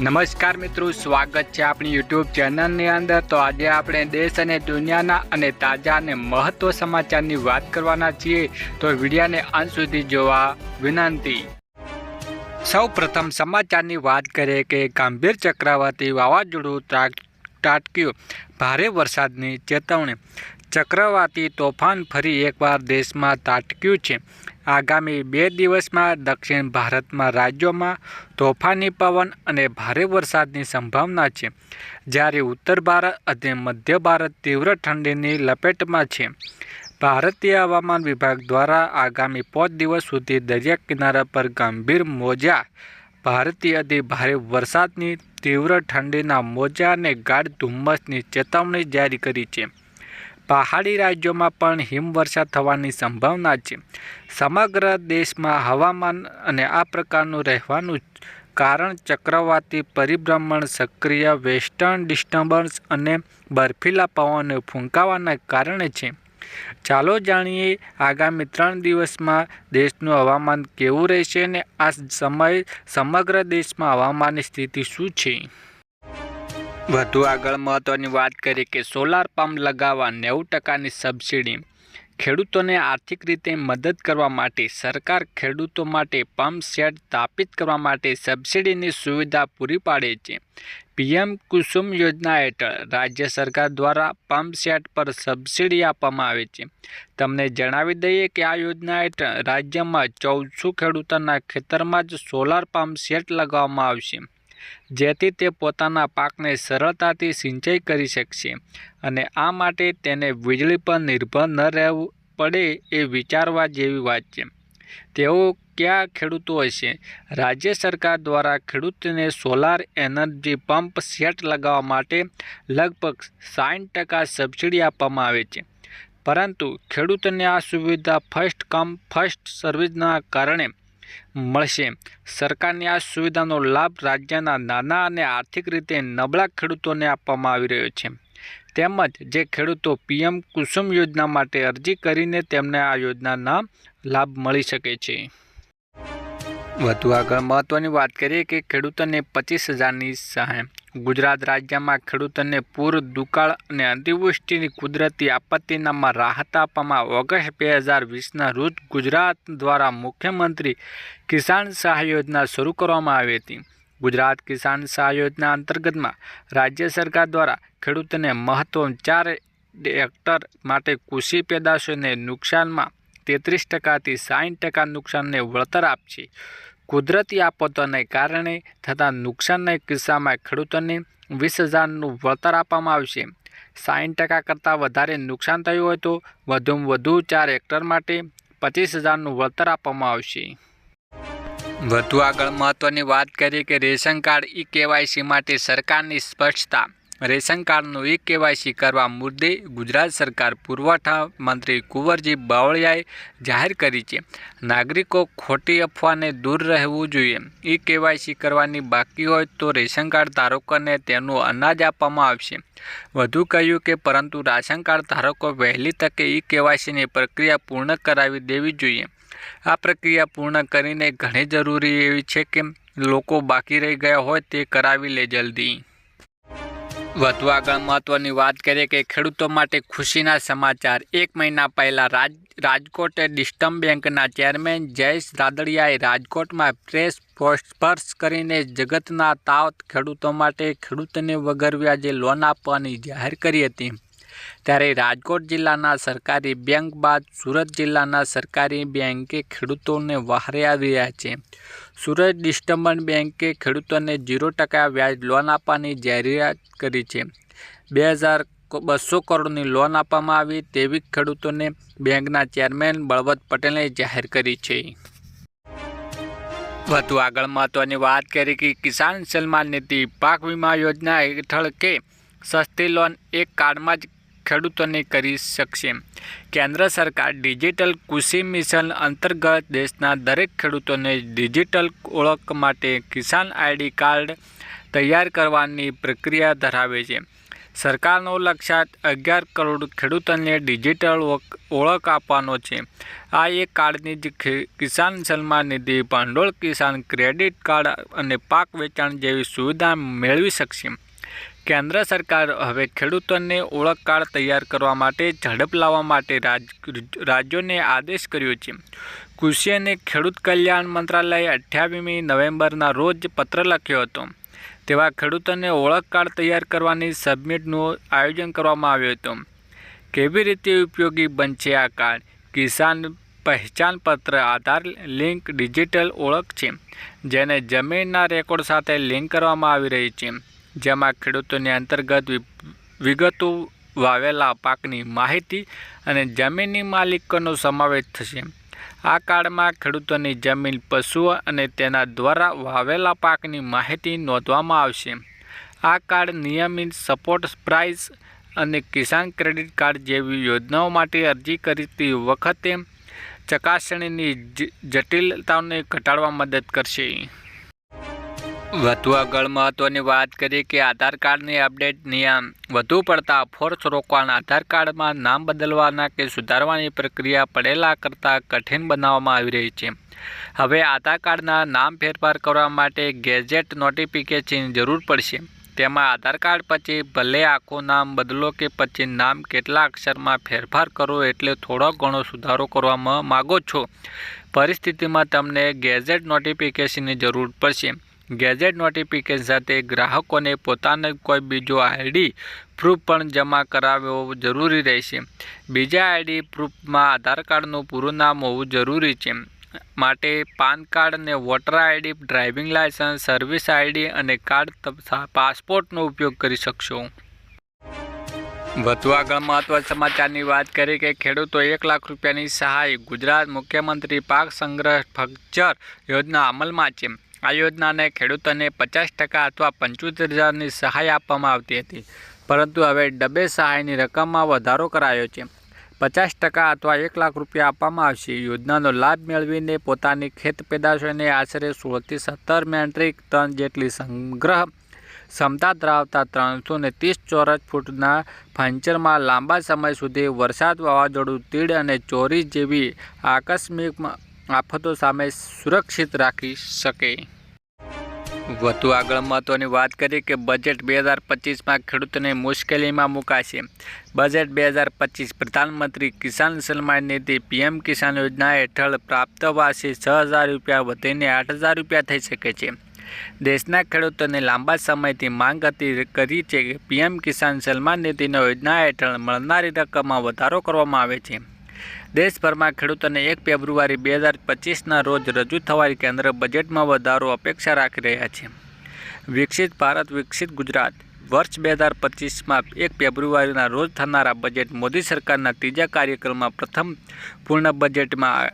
નમસ્કાર મિત્રો, સ્વાગત છે આપણી યુટ્યુબ ચેનલની અંદર. તો આજે આપણે દેશ અને દુનિયાના અને તાજા અને મહત્વ સમાચારની વાત કરવાના છીએ. તો વિડીયાને અંત સુધી જોવા વિનંતી. સૌ પ્રથમ સમાચારની વાત કરીએ કે ગંભીર ચક્રવાતી વાવાઝોડું ત્રાટ- ત્રાટક્યું ભારે વરસાદની ચેતવણી. ચક્રવાતી તોફાન ફરી એકવાર દેશમાં ત્રાટક્યું છે. આગામી બે દિવસમાં દક્ષિણ ભારતમાં રાજ્યોમાં તોફાની પવન અને ભારે વરસાદની સંભાવના છે. જ્યારે ઉત્તર ભારત અને મધ્ય ભારત તીવ્ર ઠંડીની લપેટમાં છે. ભારતીય હવામાન વિભાગ દ્વારા આગામી પાંચ દિવસ સુધી દરિયા કિનારા પર ગંભીર મોજા ભારતીય અતિ ભારે વરસાદની તીવ્ર ઠંડીના મોજા અને ગાઢ ધુમ્મસની ચેતવણી જારી કરી છે. પહાડી રાજ્યોમાં પણ હિમવર્ષા થવાની સંભાવના છે. સમગ્ર દેશમાં હવામાન અને આ પ્રકારનું રહેવાનું કારણ ચક્રવાતી પરિભ્રમણ, સક્રિય વેસ્ટર્ન ડિસ્ટર્બન્સ અને બર્ફીલા પવનો ફૂંકાવાના કારણે છે. ચાલો જાણીએ આગામી ત્રણ દિવસમાં દેશનું હવામાન કેવું રહેશે અને આ સમય સમગ્ર દેશમાં હવામાનની સ્થિતિ શું છે? વધુ આગળ મહત્વની વાત કરીએ કે સોલાર પંપ લગાવવા નેવું ટકાની સબસિડી ખેડૂતોને આર્થિક રીતે મદદ કરવા માટે, સરકાર ખેડૂતો માટે પંપ સેટ સ્થાપિત કરવા માટે સબસિડીની સુવિધા પૂરી પાડે છે. પીએમ કુસુમ યોજના હેઠળ રાજ્ય સરકાર દ્વારા પંપ સેટ પર સબસિડી આપવામાં આવે છે. તમને જણાવી દઈએ કે આ યોજના હેઠળ રાજ્યમાં ચૌદસો ખેડૂતોના ખેતરમાં જ સોલાર પંપ સેટ લગાવવામાં આવશે. જેથી તે પોતાના પાકને સરળતાથી સિંચાઈ કરી શકશે અને આ માટે તેને વીજળી પર નિર્ભર ન રહેવું પડે એ વિચારવા જેવી વાત છે. તેઓ કયા ખેડૂતો હશે? રાજ્ય સરકાર દ્વારા ખેડૂતોને સોલાર એનર્જી પંપ સેટ લગાવવા માટે લગભગ સાઠ ટકા સબસિડી આપવામાં આવે છે. પરંતુ ખેડૂતને આ સુવિધા ફર્સ્ટ કમ ફર્સ્ટ સર્વિસના કારણે મળશે. સરકારની આ સુવિધાનો લાભ રાજ્યના નાના અને આર્થિક રીતે નબળા ખેડૂતોને આપવામાં આવી રહ્યો છે. તેમજ જે ખેડૂતો પીએમ કુસુમ યોજના માટે અરજી કરીને તેમને આ યોજનાના લાભ મળી શકે છે. વધુ આગળ મહત્ત્વની વાત કરીએ કે ખેડૂતોને પચીસ હજારની સહાય. ગુજરાત રાજ્યમાં ખેડૂતોને પૂર, દુકાળ અને અતિવૃષ્ટિની કુદરતી આપત્તિનામાં રાહત આપવામાં ઓગસ્ટ બે હજાર વીસના રોજ ગુજરાત દ્વારા મુખ્યમંત્રી કિસાન સહાય યોજના શરૂ કરવામાં આવી હતી. ગુજરાત કિસાન સહાય યોજના અંતર્ગતમાં રાજ્ય સરકાર દ્વારા ખેડૂતોને મહત્ત્વ ચાર હેક્ટર માટે કૃષિ પેદાશોને નુકસાનમાં તેત્રીસ ટકાથી સાઠ ટકા નુકસાનને વળતર આપશે. કુદરતી આફતોને કારણે થતા નુકસાનના કિસ્સામાં ખેડૂતોને વીસ હજારનું વળતર આપવામાં આવશે. સાઠ ટકા કરતાં વધારે નુકસાન થયું હોય તો વધુમાં વધુ ચાર હેક્ટર માટે પચીસ હજારનું વળતર આપવામાં આવશે. વધુ આગળ મહત્વની વાત કરીએ કે રેશન કાર્ડ ઈ કેવાયસી માટે સરકારની સ્પષ્ટતા. રેશન કાર્ડનું ઈ કેવાયસી કરવા મુદ્દે ગુજરાત સરકાર પુરવઠા મંત્રી કુંવરજી બાવળિયાએ જાહેર કરી છે. નાગરિકો ખોટી અફવાને દૂર રહેવું જોઈએ. ઈ કેવાયસી કરવાની બાકી હોય તો રેશન કાર્ડ ધારકોને તેનું અનાજ આપવામાં આવશે. વધુ કહ્યું કે પરંતુ રાશન કાર્ડ ધારકો વહેલી તકે ઈ કેવાયસીની પ્રક્રિયા પૂર્ણ કરાવી દેવી જોઈએ. આ પ્રક્રિયા પૂર્ણ કરીને ઘણી જરૂરી એવી છે કે લોકો બાકી રહી ગયા હોય તે કરાવી લે જલ્દી. વધુ આગળ મહત્વની વાત કરીએ કે ખેડૂતો માટે ખુશીના સમાચાર. એક મહિના પહેલાં રાજ, રાજકોટ ડિસ્ટમ બેંકના ચેરમેન જયેશ રાદડિયાએ રાજકોટમાં પ્રેસ સ્પર્શ કરીને જગતના તાવ ખેડૂતો માટે ખેડૂતને વગર વ્યાજે લોન આપવાની જાહેર કરી હતી. ત્યારે રાજકોટ જિલ્લાના સરકારી બેંક બાદ સુરત જિલ્લાના સરકારી બેંકે ખેડૂતોને વહારે આવી રહ્યા છે. સુરત ડિસ્ટર્બન બેંકે ખેડૂતોને ઝીરો ટકા વ્યાજ લોન આપવાની જાહેરાત કરી છે. બે હજાર બસો કરોડની લોન આપવામાં આવી તેવી ખેડૂતોને બેંકના ચેરમેન બળવંત પટેલે જાહેર કરી છે. વધુ આગળ મહત્વની વાત કરી કે કિસાન સન્માન નિધિ પાક વીમા યોજના હેઠળ કે સસ્તી લોન એક કાર્ડમાં જ ખેડૂતોને કરી શકશે. કેન્દ્ર સરકાર ડિજિટલ કૃષિ મિશન અંતર્ગત દેશના દરેક ખેડૂતોને ડિજિટલ ઓળખ માટે કિસાન આઈડી કાર્ડ તૈયાર કરવાની પ્રક્રિયા ધરાવે છે. સરકારનો લક્ષ્યાંક અગિયાર કરોડ ખેડૂતોને ડિજિટલ ઓળખ આપવાનો છે. આ એક કાર્ડની જ કિસાન સન્માન નિધિ, ભંડોળ કિસાન ક્રેડિટ કાર્ડ અને પાક વેચાણ જેવી સુવિધા મેળવી શકશે. કેન્દ્ર સરકાર હવે ખેડૂતોને ઓળખ કાર્ડ તૈયાર કરવા માટે ઝડપ લાવવા માટે રાજ, રાજ્યોને આદેશ કર્યો છે. કૃષિ અને ખેડૂત કલ્યાણ મંત્રાલયે અઠ્યાવીસમી નવેમ્બરના રોજ પત્ર લખ્યો હતો. તેવા ખેડૂતોને ઓળખ કાર્ડ તૈયાર કરવાની સબમિટનું આયોજન કરવામાં આવ્યું હતું. કેવી રીતે ઉપયોગી બનશે આ કાર્ડ? કિસાન પહેચાનપત્ર આધાર લિંક, ડિજિટલ ઓળખ છે, જેને જમીનના રેકોર્ડ સાથે લિંક કરવામાં આવી રહી છે. જેમાં ખેડૂતોની અંતર્ગત વિગતો વાવેલા પાકની માહિતી અને જમીનની માલિકોનો સમાવેશ થશે. આ કાર્ડમાં ખેડૂતોની જમીન પશુઓ અને તેના દ્વારા વાવેલા પાકની માહિતી નોંધવામાં આવશે. આ કાર્ડ નિયમિત સપોર્ટ પ્રાઇસ અને કિસાન ક્રેડિટ કાર્ડ જેવી યોજનાઓ માટે અરજી કરતી વખતે ચકાસણીની જટિલતાઓને ઘટાડવા મદદ કરશે. વધુ આગળ મહત્વની વાત કરીએ કે આધાર કાર્ડની અપડેટ નિયમ. વધુ પડતા ફોર્સ રોકવાના આધાર કાર્ડમાં નામ બદલવાના કે સુધારવાની પ્રક્રિયા પડેલા કરતાં કઠિન બનાવવામાં આવી રહી છે. હવે આધાર કાર્ડના નામ ફેરફાર કરવા માટે ગેજેટ નોટિફિકેશનની જરૂર પડશે. તેમાં આધાર કાર્ડ પછી ભલે આખું નામ બદલો કે પછી નામ કેટલા અક્ષરમાં ફેરફાર કરો એટલે થોડો ઘણો સુધારો કરવામાં માગો છો. પરિસ્થિતિમાં તમને ગેજેટ નોટિફિકેશનની જરૂર પડશે. ગેજેટ નોટિફિકેશન સાથે ગ્રાહકોને પોતાનો કોઈ બીજો આઈડી પ્રૂફ પણ જમા કરાવવો જરૂરી રહેશે. બીજા આઈડી પ્રૂફમાં આધાર કાર્ડનું પૂરું નામ હોવું જરૂરી છે. માટે પાન કાર્ડ અને voter ID, driving licence, service ID અને કાર્ડ પાસપોર્ટનો ઉપયોગ કરી શકશો. વધુ આગળ મહત્વ સમાચારની વાત કરી કે ખેડૂતો એક લાખ રૂપિયાની સહાય ગુજરાત મુખ્યમંત્રી પાક સંગ્રહ ફક્ચર યોજના અમલમાં છે. આ યોજનાને ખેડૂતોને પચાસ ટકા અથવા પંચોતેર હજારની સહાય આપવામાં આવતી હતી. પરંતુ હવે ડબે સહાયની રકમમાં વધારો કરાયો છે. પચાસ ટકા અથવા એક લાખ રૂપિયા આપવામાં આવશે. યોજનાનો લાભ મેળવીને પોતાની ખેત પેદાશોને આશરે સોળથી સત્તર મેટ્રિક ટન જેટલી સંગ્રહ ક્ષમતા ધરાવતા ત્રણસો ને ત્રીસ ચોરસ ફૂટના ફંચરમાં લાંબા સમય સુધી વરસાદ વાવાઝોડું, તીડ અને ચોરી જેવી આકસ્મિક આફતો સામે સુરક્ષિત રાખી શકે. વધુ આગળ મહત્વની વાત કરીએ કે બજેટ બે હજાર પચીસમાં ખેડૂતોને મુશ્કેલીમાં મુકાશે. બજેટ બે હજાર પચીસ પ્રધાનમંત્રી કિસાન સન્માન નિધિ પીએમ કિસાન યોજના હેઠળ પ્રાપ્ત વાર્ષિક છ હજાર રૂપિયા વધીને આઠ હજાર રૂપિયા થઈ શકે છે. દેશના ખેડૂતોને લાંબા સમયથી માંગ હતી કરી છે કે પીએમ કિસાન સન્માન નિધિની યોજના હેઠળ મળનારી રકમમાં વધારો કરવામાં આવે છે. દેશભરમાં ખેડૂતોને એક ફેબ્રુઆરી બે હજાર પચીસના રોજ રજૂ થવાની કેન્દ્ર બજેટમાં વધારો અપેક્ષા રાખી રહ્યા છે. વિકસિત ભારત, વિકસિત ગુજરાત. વર્ષ બે હજાર પચીસમાં એક ફેબ્રુઆરીના રોજ થનારા બજેટ મોદી સરકારના ત્રીજા કાર્યક્રમમાં પ્રથમ પૂર્ણ બજેટમાં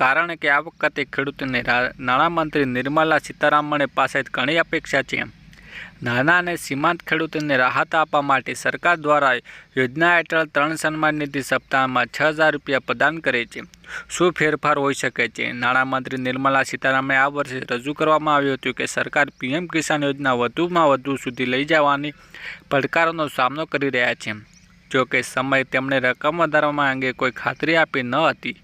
કારણ કે આ વખતે ખેડૂતોને નાણામંત્રી નિર્મલા સીતારામણે પાસે ઘણી અપેક્ષા છે. નાના અને સીમાંત ખેડૂતોને રાહત આપવા માટે સરકાર દ્વારા યોજના હેઠળ ત્રણ સન્માન નિધિ સપ્તાહમાં છ હજાર રૂપિયા પ્રદાન કરે છે. શું ફેરફાર હોઈ શકે છે? નાણામંત્રી નિર્મલા સીતારામણે આ વર્ષે રજૂ કરવામાં આવ્યું હતું કે સરકાર પીએમ કિસાન યોજના વધુમાં વધુ સુધી લઈ જવાની પડકારોનો સામનો કરી રહ્યા છે. જો કે સમય તેમણે રકમ વધારવામાં અંગે કોઈ ખાતરી આપી ન હતી.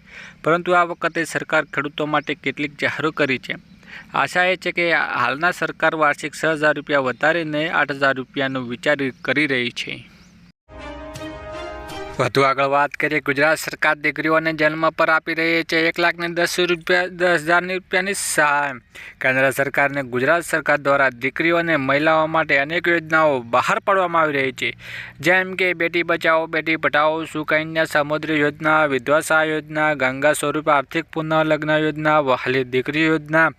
પરંતુ આ વખતે સરકાર ખેડૂતો માટે કેટલીક જાહેરો કરી છે. આશા એ છે કે હાલના સરકાર વાર્ષિક છ હજાર રૂપિયા વધારીને આઠ હજાર રૂપિયાનું વિચાર કરી રહી છે. વધુ આગળ વાત કરીએ, ગુજરાત સરકાર દીકરીઓને જન્મ પર આપી રહી છે એક લાખને દસ રૂપિયા, દસ હજારની રૂપિયાની સહાય. કેન્દ્ર સરકારને ગુજરાત સરકાર દ્વારા દીકરીઓ અને મહિલાઓ માટે અનેક યોજનાઓ બહાર પાડવામાં આવી રહી છે. જેમ કે બેટી બચાવો, બેટી પઢાઓ, સુકન્યા સમુદ્રી યોજના, વિધવા સહાય યોજના, ગંગા સ્વરૂપ આર્થિક પુનઃલગ્ન યોજના, વહાલી દીકરી યોજના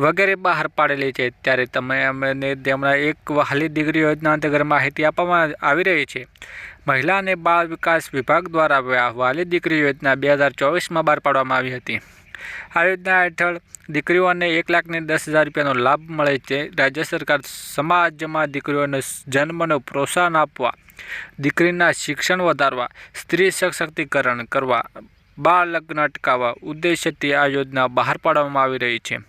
વગેરે બહાર પાડેલી છે. ત્યારે તમે અમને તેમના એક વહાલી દીકરી યોજના અંતર્ગત માહિતી આપવામાં આવી રહી છે. મહિલા અને બાળ વિકાસ વિભાગ દ્વારા વાલી દીકરી યોજના બે હજાર ચોવીસમાં બહાર પાડવામાં આવી હતી. આ યોજના હેઠળ દીકરીઓને એક લાખને દસ હજાર રૂપિયાનો લાભ મળે છે. રાજ્ય સરકાર સમાજમાં દીકરીઓને જન્મને પ્રોત્સાહન આપવા, દીકરીના શિક્ષણ વધારવા, સ્ત્રી સશક્તિકરણ કરવા, બાળ લગ્ન અટકાવવા ઉદ્દેશ્યથી આ યોજના બહાર પાડવામાં આવી રહી છે.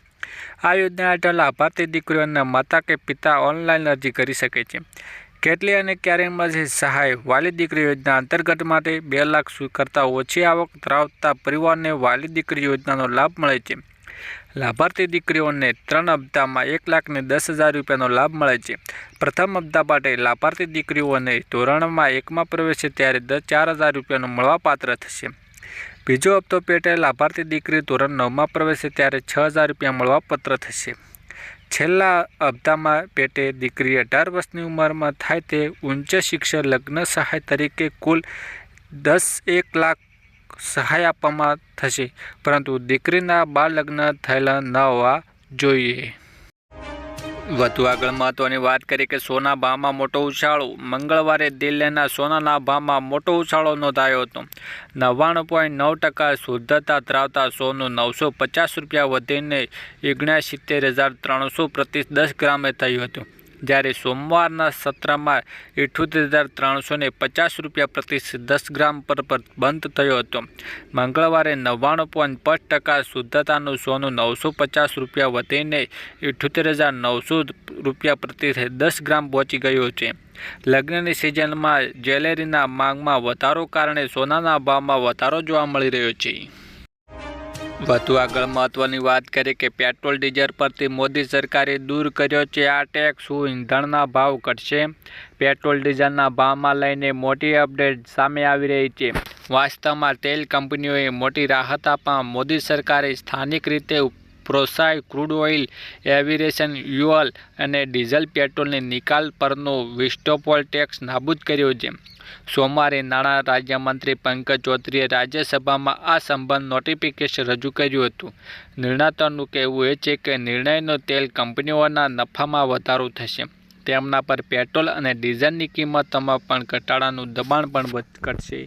આ યોજના હેઠળ લાભાર્થી દીકરીઓના માતા કે પિતા ઓનલાઈન અરજી કરી શકે છે. કેટલી અને ક્યારે મળશે સહાય? વાલી દીકરી યોજના અંતર્ગત માટે બે લાખ કરતાં ઓછી આવક ધરાવતા પરિવારને વાલી દીકરી યોજનાનો લાભ મળે છે. લાભાર્થી દીકરીઓને ત્રણ હપ્તામાં એક લાખને દસ હજાર રૂપિયાનો લાભ મળે છે. પ્રથમ હપ્તા માટે લાભાર્થી દીકરીઓને ધોરણમાં એકમાં પ્રવેશે ત્યારે દસ ચાર હજાર રૂપિયાનો મળવાપાત્ર થશે. બીજો હપ્તો પેટે લાભાર્થી દીકરી ધોરણ નવમાં પ્રવેશે ત્યારે છ હજાર રૂપિયા મળવાપાત્ર થશે. છેલ્લા હપ્તામાં પેટે દીકરી અઢાર વર્ષની ઉંમરમાં થાય તે ઉચ્ચ શિક્ષણ લગ્ન સહાય તરીકે કુલ દસ એક લાખ સહાય આપવામાં થશે. પરંતુ દીકરીના બાળ લગ્ન થયેલા ન હોવા જોઈએ. વધુ આગળ મહત્વની વાત કરીએ કે સોના ભાવમાં મોટો ઉછાળો. મંગળવારે દિલ્હીના સોનાના ભાવમાં મોટો ઉછાળો નોંધાયો હતો. નવ્વાણું પોઈન્ટ નવ ટકા શુદ્ધતા ધરાવતા સોનું નવસો પચાસ રૂપિયા વધીને ઓગણસિત્તેર હજાર ત્રણસો પ્રતિ દસ ગ્રામે થયું હતું. જ્યારે સોમવારના સત્રમાં ઇઠ્યોતેર હજાર ત્રણસો પચાસ રૂપિયા પ્રતિ દસ ગ્રામ પર બંધ થયો હતો. મંગળવારે નવ્વાણું પોઈન્ટ પાંચ ટકા શુદ્ધતાનું સોનું નવસો પચાસ રૂપિયા વધીને ઇઠ્યોતેર હજાર નવસો રૂપિયા પ્રતિ દસ ગ્રામ પહોંચી ગયું છે. લગ્નની સિઝનમાં જ્વેલરીના માંગમાં વધારો કારણે સોનાના ભાવમાં વધારો જોવા મળી રહ્યો છે. વધુ આગળ મહત્વની વાત કરીએ કે પેટ્રોલ ડીઝલ પરથી મોદી સરકારે દૂર કર્યો છે. આ ટેક્સ શું ઈંધણના ભાવ ઘટશે. પેટ્રોલ ડીઝલના ભાવમાં લઈને મોટી અપડેટ સામે આવી રહી છે. વાસ્તવમાં તેલ કંપનીઓએ મોટી રાહત આપવા મોદી સરકારે સ્થાનિક રીતે પ્રોત્સાહિત ક્રૂડ ઓઇલ એવિએશન ફ્યુઅલ અને ડીઝલ પેટ્રોલની નિકાલ પરનો વિસ્ટોપોલ ટેક્સ નાબૂદ કર્યો છે સોમવારે નાણાં રાજ્યમંત્રી પંકજ ચૌધરીએ રાજ્યસભામાં આ સંબંધ નોટિફિકેશન રજૂ કર્યું હતું. નિર્ણાતોનું કહેવું એ છે કે નિર્ણયનો તેલ કંપનીઓના નફામાં વધારો થશે. તેમના પર પેટ્રોલ અને ડીઝલની કિંમતોમાં પણ ઘટાડાનું દબાણ પણ ઘટશે.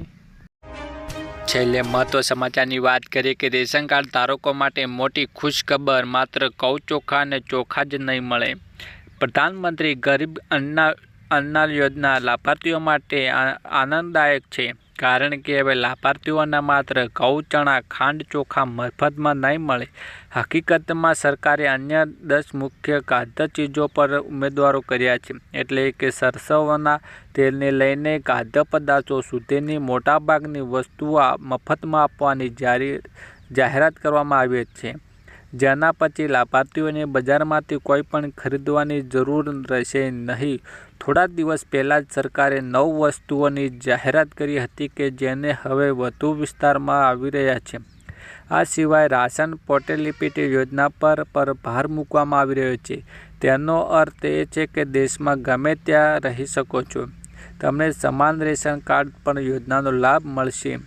છેલ્લે મહત્વ સમાચારની વાત કરીએ કે રેશન કાર્ડ ધારકો માટે મોટી ખુશખબર, માત્ર કૌ ચોખા અને ચોખા જ નહીં મળે. પ્રધાનમંત્રી ગરીબ અન્ના અન્ના યોજના લાભાર્થીઓ માટે આનંદદાયક છે. કારણ કે હવે લાભાર્થીઓને માત્ર ઘઉં ચણા ખાંડ ચોખા મફતમાં નહીં મળે. હકીકતમાં સરકારે અન્ય દસ મુખ્ય ખાદ્ય ચીજો પર ઉમેદવારો કર્યા છે. એટલે કે સરસવના તેલને લઈને ખાદ્ય પદાર્થો સુધીની મોટાભાગની વસ્તુઓ મફતમાં આપવાની જારી, જાહેરાત કરવામાં આવી છે. જેના પછી લાભાર્થીઓને બજારમાંથી કોઈ પણ ખરીદવાની જરૂર રહેશે નહીં. થોડા દિવસ પહેલાં જ સરકારે નવ વસ્તુઓની જાહેરાત કરી હતી કે જેને હવે વધુ વિસ્તારમાં આવી રહ્યા છે. આ સિવાય રાશન પોર્ટેલિટી યોજના પર પર ભાર મૂકવામાં આવી રહ્યો છે. તેનો અર્થ એ છે કે દેશમાં ગમે ત્યાં રહી શકો છો. તમને સમાન રેશન કાર્ડ પર યોજનાનો લાભ મળશે.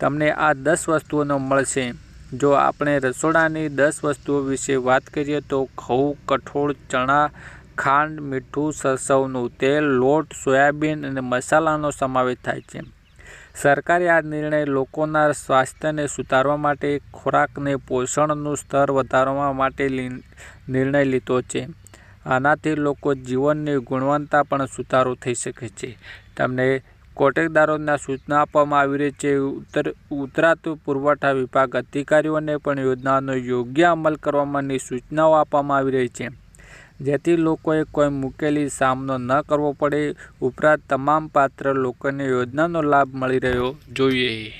તમને આ દસ વસ્તુઓનો મળશે. જો આપણે રસોડાની દસ વસ્તુઓ વિશે વાત કરીએ તો ઘઉં, કઠોળ, ચણા, ખાંડ, મીઠું, સરસવનું તેલ, લોટ, સોયાબીન અને મસાલાનો સમાવેશ થાય છે. સરકારે આ નિર્ણય લોકોના સ્વાસ્થ્યને સુધારવા માટે, ખોરાકને પોષણનું સ્તર વધારવા માટે નિર્ણય લીધો છે. આનાથી લોકો જીવનની ગુણવત્તા પણ સુધારો થઈ શકે છે. તમને કોટેદારોના સૂચના આપવામાં આવી રહી છે. ઉત્તર ઉતરાતું પુરવઠા વિભાગ અધિકારીઓને પણ યોજનાનો યોગ્ય અમલ કરવાની સૂચનાઓ આપવામાં આવી રહી છે. જેથી લોકોએ કોઈ મુકેલી સામનો ન કરવો પડે. ઉપરાંત તમામ પાત્ર લોકોને યોજનાનો લાભ મળી રહ્યો જોઈએ.